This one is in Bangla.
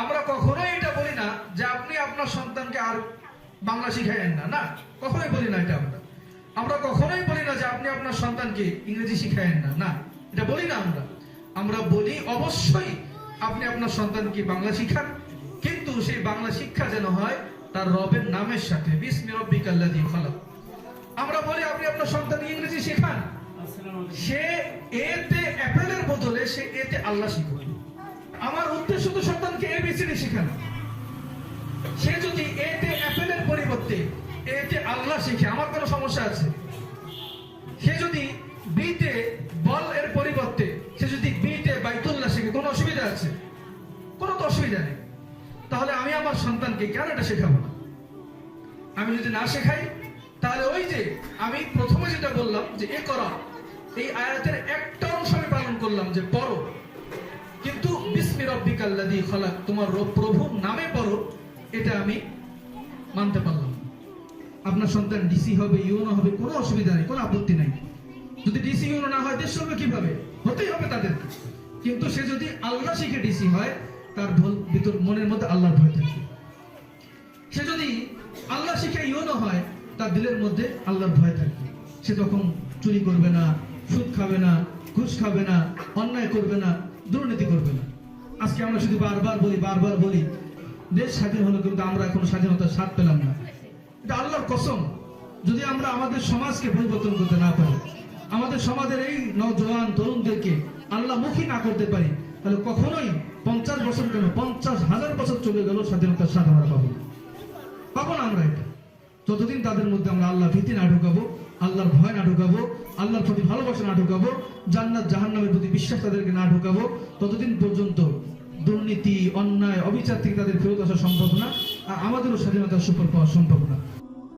আমরা কখনোই এটা বলি না যে আপনি আপনার সন্তানকে আর বাংলা শিখাইয়েন না না, কখনোই বলি না এটা আমরা। আমরা কখনোই বলি না যে আপনি আপনার সন্তানকে ইংরেজি শিখাইয়েন না না, এটা বলি না আমরা। আমরা বলি অবশ্যই আপনি আপনার সন্তানকে বাংলা শিখান, কিন্তু সেই বাংলা শিক্ষা যেন হয় তার রবের নামের সাথে, বিসমি রব্বিকাল্লাযী খালাক। আমরা বলি আপনি আপনার সন্তানকে ইংরেজি শেখান। সে এতে অ্যাপেলের বদলে সে এতে আল্লাহ শিখুক। আমার উদ্দেশ্য তো সন্তানকে এবিসিডি শেখানো। সে যদি এতে অ্যাপেলের পরিবর্তে এতে আল্লাহ শিখে, আমার কোনো সমস্যা আছে? সে যদি বিতে বল এর পরিবর্তে, সে যদি বিতে বাইতুল্লাহ শিখে, কোনো অসুবিধা আছে? কোনো তো অসুবিধা নেই। তাহলে আমি আমার সন্তানকে কেন এটা শেখাবো না? আমি যদি না শেখাই, তাহলে ওই যে আমি প্রথমে যেটা বললাম যে, এ করা, এই আয়াতের একটা অংশ আমি পালন করলাম যে, পড়ো। খালাক, তোমার নামে পড়ো, এটা আমি মানতে পারলাম আপনার সন্তান ডিসি হবে, ইউনো হবে, কোনো অসুবিধা নেই, কোনো আপত্তি নাই। যদি ডিসি ইউনো না হয়, দেশ চলবে কীভাবে? হতেই হবে তাদের। কিন্তু সে যদি আল্লাহ শিখে ডিসি হয়, তার ভিতর মনের মধ্যে আল্লাহর ভয় থাকবে সে যদি আল্লাহ শিখে ইউনো হয়, তার দিলের মধ্যে আল্লাহর ভয় থাকবে সে তখন চুরি করবে না, সুদ খাবে না, ঘুষ খাবে না, অন্যায় করবে না, দুর্নীতি করবে না। আজকে আমরা শুধু বারবার বলি বারবার বলি, দেশ স্বাধীন হলো কিন্তু আমরা এখন স্বাধীনতার স্বাদ পেলাম না। এটা আল্লাহর কসম। যদি আমরা আমাদের সমাজকে পরিবর্তন করতে না পারি, আমাদের সমাজের এই নজওয়ান তরুণদেরকে আল্লাহ মুখী না করতে পারি, তাহলে কখনোই পঞ্চাশ বছর কেন, পঞ্চাশ হাজার বছর চলে গেল স্বাধীনতার স্বাদ আমরা পাবো। পাবো না আমরা এটা। যতদিন তাদের মধ্যে আমরা আল্লাহ ভীতি না ঢুকাবো, আল্লাহর ভয় না ঢুকাবো, আল্লাহর প্রতি ভালোবাসা না ঢুকাবো, জান্নাত জাহান্নামের প্রতি বিশ্বাস তাদেরকে না ঢুকাবো, ততদিন পর্যন্ত দুর্নীতি, অন্যায়, অবিচার থেকে তাদের ফেরত আসা সম্ভব না আর আমাদেরও স্বাধীনতার সুফল পাওয়া সম্ভব না